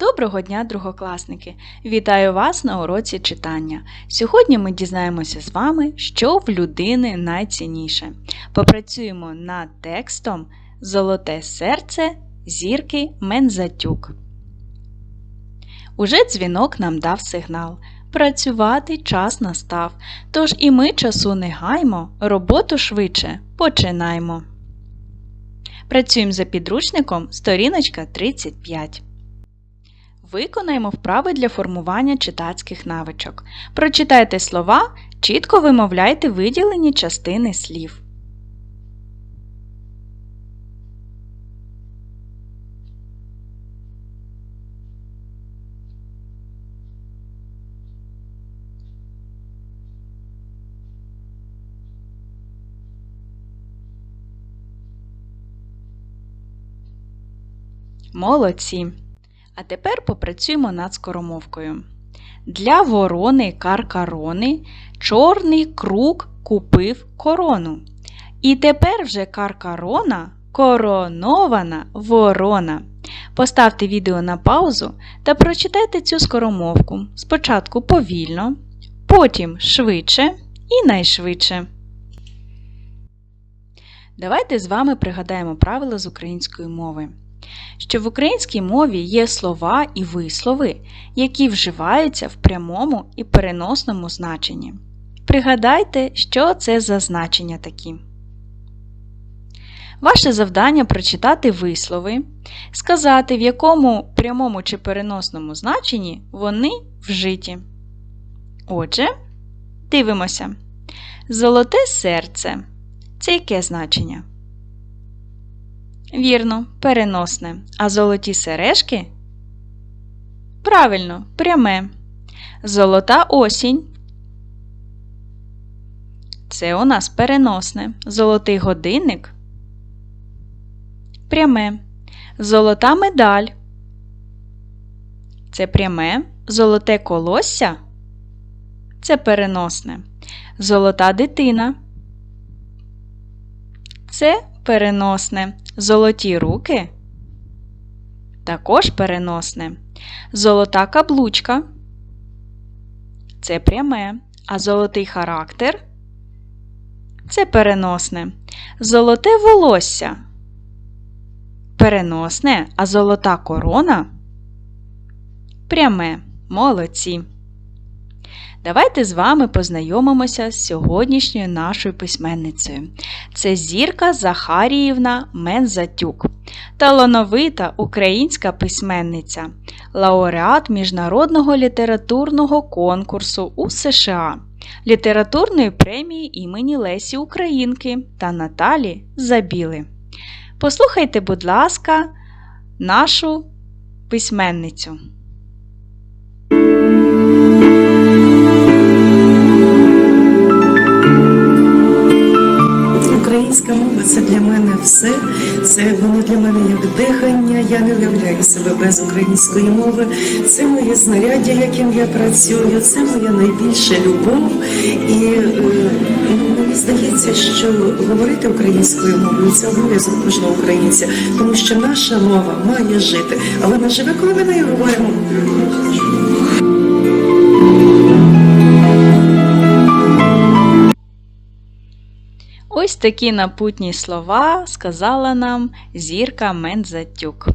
Доброго дня, другокласники! Вітаю вас на уроці читання. Сьогодні ми дізнаємося з вами, що в людини найцінніше. Попрацюємо над текстом Золоте серце зірки Мензатюк. Уже дзвінок нам дав сигнал. Працювати час настав, тож і ми часу не гаймо, роботу швидше починаймо. Працюємо за підручником сторіночка 35. Виконаємо вправи для формування читацьких навичок. Прочитайте слова, чітко вимовляйте виділені частини слів. Молодці! А тепер попрацюємо над скоромовкою. Для ворони каркарони чорний круг купив корону. І тепер вже каркарона коронована ворона. Поставте відео на паузу та прочитайте цю скоромовку спочатку повільно, потім швидше і найшвидше. Давайте з вами пригадаємо правила з української мови що в українській мові є слова і вислови, які вживаються в прямому і переносному значенні. Пригадайте, що це за значення такі. Ваше завдання прочитати вислови, сказати, в якому прямому чи переносному значенні вони вжиті. Отже, дивимося. Золоте серце. Це яке значення? Вірно, переносне. А золоті сережки? Правильно, пряме. Золота осінь. Це у нас переносне. Золотий годинник. Пряме. Золота медаль. Це пряме. Золоте колосся. Це переносне. Золота дитина. Це переносне. Золоті руки також переносне. Золота каблучка це пряме, а золотий характер це переносне. Золоте волосся переносне, а золота корона пряме. Молодці. Давайте з вами познайомимося з сьогоднішньою нашою письменницею. Це зірка Захаріївна Мензатюк, талановита українська письменниця, лауреат Міжнародного літературного конкурсу у США, літературної премії імені Лесі Українки та Наталі Забіли. Послухайте, будь ласка, нашу письменницю. Це для мене все. Це воно для мене як дихання. Я не уявляю себе без української мови. Це моє знаряддя, яким я працюю. Це моя найбільша любов. І е, ну, мені здається, що говорити українською мовою це обов'язок кожного українця, тому що наша мова має жити. А вона живе, коли ми нею говоримо. Ось такі напутні слова сказала нам зірка Мензатюк.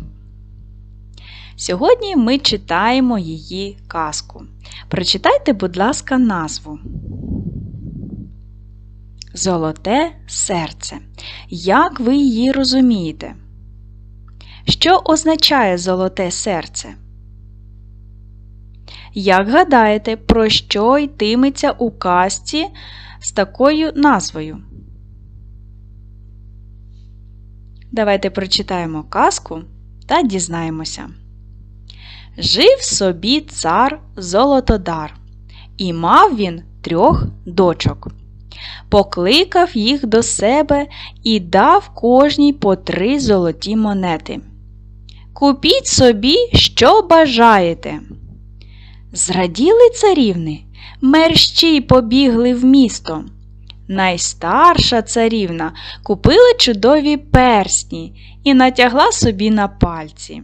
Сьогодні ми читаємо її казку. Прочитайте, будь ласка, назву. Золоте серце. Як ви її розумієте? Що означає золоте серце? Як гадаєте, про що йтиметься у казці з такою назвою? Давайте прочитаємо казку та дізнаємося. Жив собі цар Золотодар, і мав він трьох дочок. Покликав їх до себе і дав кожній по три золоті монети. Купіть собі, що бажаєте. Зраділи царівни, мерщій побігли в місто. Найстарша царівна купила чудові персні і натягла собі на пальці.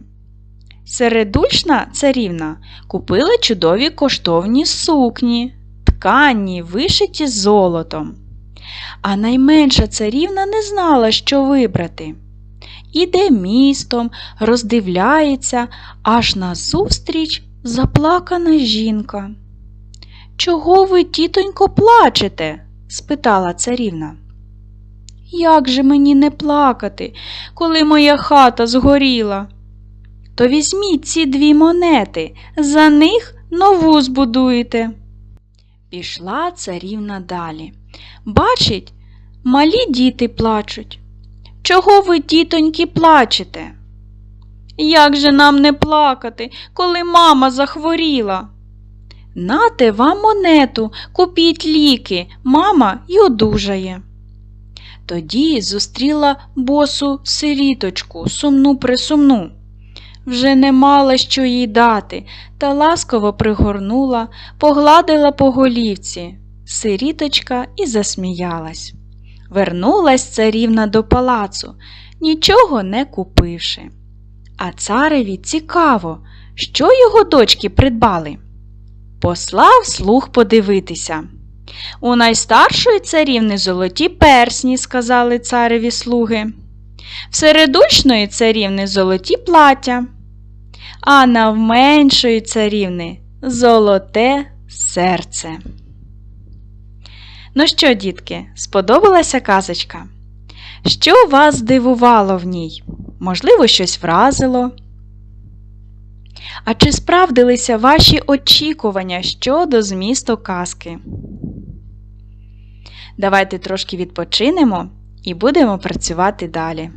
Середульшна царівна купила чудові коштовні сукні, ткані, вишиті золотом. А найменша царівна не знала, що вибрати. Іде містом, роздивляється, аж назустріч заплакана жінка. Чого ви, тітонько, плачете? Спитала царівна. Як же мені не плакати, коли моя хата згоріла? То візьміть ці дві монети, за них нову збудуєте. Пішла царівна далі. Бачить, малі діти плачуть. Чого ви, тітоньки, плачете? Як же нам не плакати, коли мама захворіла? Нате вам монету, купіть ліки, мама й одужає. Тоді зустріла босу сиріточку, сумну присумну. Вже не мала що їй дати, та ласково пригорнула, погладила по голівці. Сиріточка і засміялась. Вернулась царівна до палацу, нічого не купивши. А цареві цікаво, що його дочки придбали. Послав слуг подивитися. У найстаршої царівни золоті персні, сказали цареві слуги. В середульшної царівни золоті плаття, а на в меншої царівни золоте серце. Ну що, дітки, сподобалася казочка? Що вас здивувало в ній? Можливо, щось вразило? А чи справдилися ваші очікування щодо змісту казки? Давайте трошки відпочинемо і будемо працювати далі.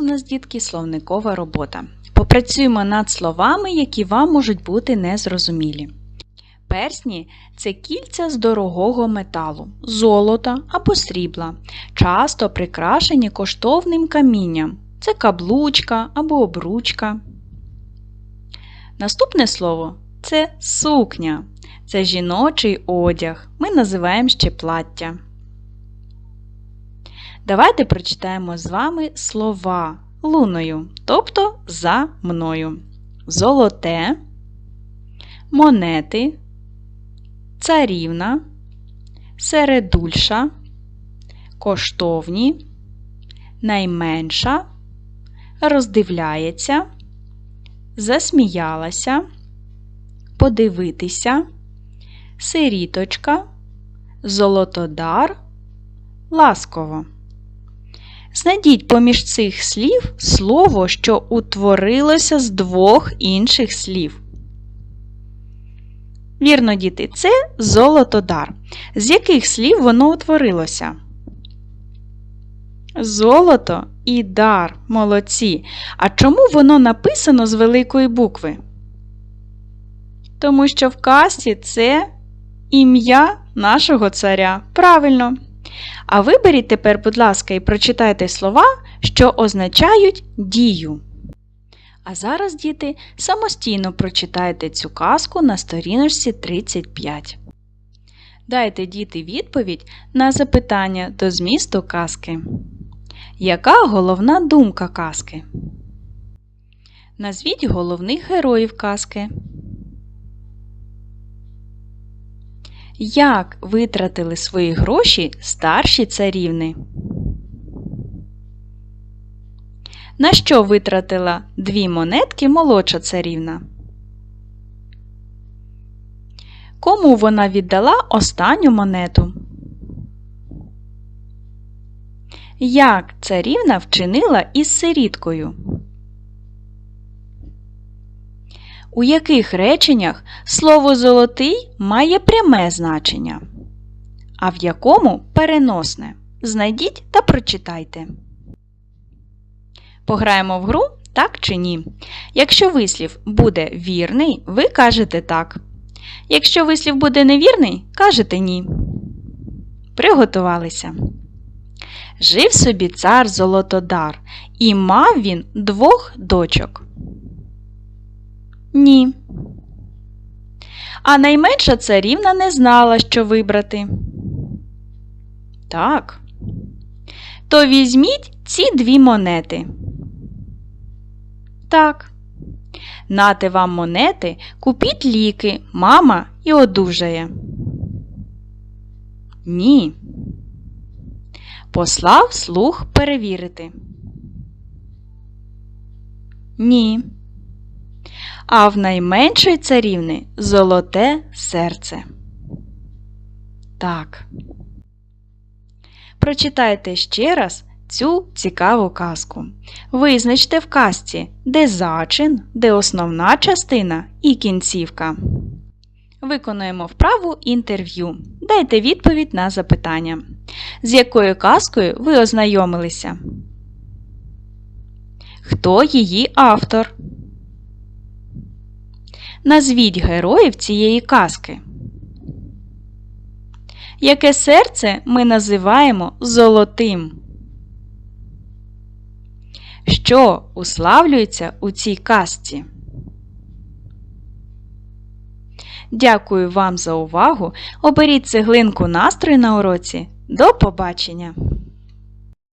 Зараз у нас, дітки, словникова робота. Попрацюємо над словами, які вам можуть бути незрозумілі. Персні це кільця з дорогого металу, золота або срібла, часто прикрашені коштовним камінням. Це каблучка або обручка. Наступне слово це сукня. Це жіночий одяг. Ми називаємо ще плаття. Давайте прочитаємо з вами слова луною, тобто за мною. Золоте, монети, царівна, середульша, коштовні, найменша, роздивляється, засміялася, подивитися, сиріточка, золотодар, ласково. Знайдіть поміж цих слів слово, що утворилося з двох інших слів. Вірно, діти, це золотодар. З яких слів воно утворилося? Золото і дар. Молодці. А чому воно написано з великої букви? Тому що в касті це ім'я нашого царя. Правильно. А виберіть тепер, будь ласка, і прочитайте слова, що означають дію. А зараз, діти, самостійно прочитайте цю казку на сторіночці 35. Дайте діти відповідь на запитання до змісту казки. Яка головна думка казки? Назвіть головних героїв казки. Як витратили свої гроші старші царівни? На що витратила дві монетки молодша царівна? Кому вона віддала останню монету? Як царівна вчинила із сиріткою? У яких реченнях слово золотий має пряме значення, а в якому переносне? Знайдіть та прочитайте. Пограємо в гру так чи ні. Якщо вислів буде вірний, ви кажете так. Якщо вислів буде невірний, кажете ні. Приготувалися. Жив собі цар Золотодар, і мав він двох дочок. Ні. А найменша царівна не знала, що вибрати. Так. То візьміть ці дві монети. Так. Нате вам монети, купіть ліки, мама і одужає. Ні. Послав слуг перевірити. Ні. А в найменшої царівни золоте серце. Так. Прочитайте ще раз цю цікаву казку. Визначте в казці, де зачин, де основна частина і кінцівка. Виконуємо вправу інтерв'ю. Дайте відповідь на запитання. З якою казкою ви ознайомилися? Хто її автор? Назвіть героїв цієї казки. Яке серце ми називаємо золотим? Що уславлюється у цій казці? Дякую вам за увагу. Оберіть цеглинку настрою на уроці. До побачення!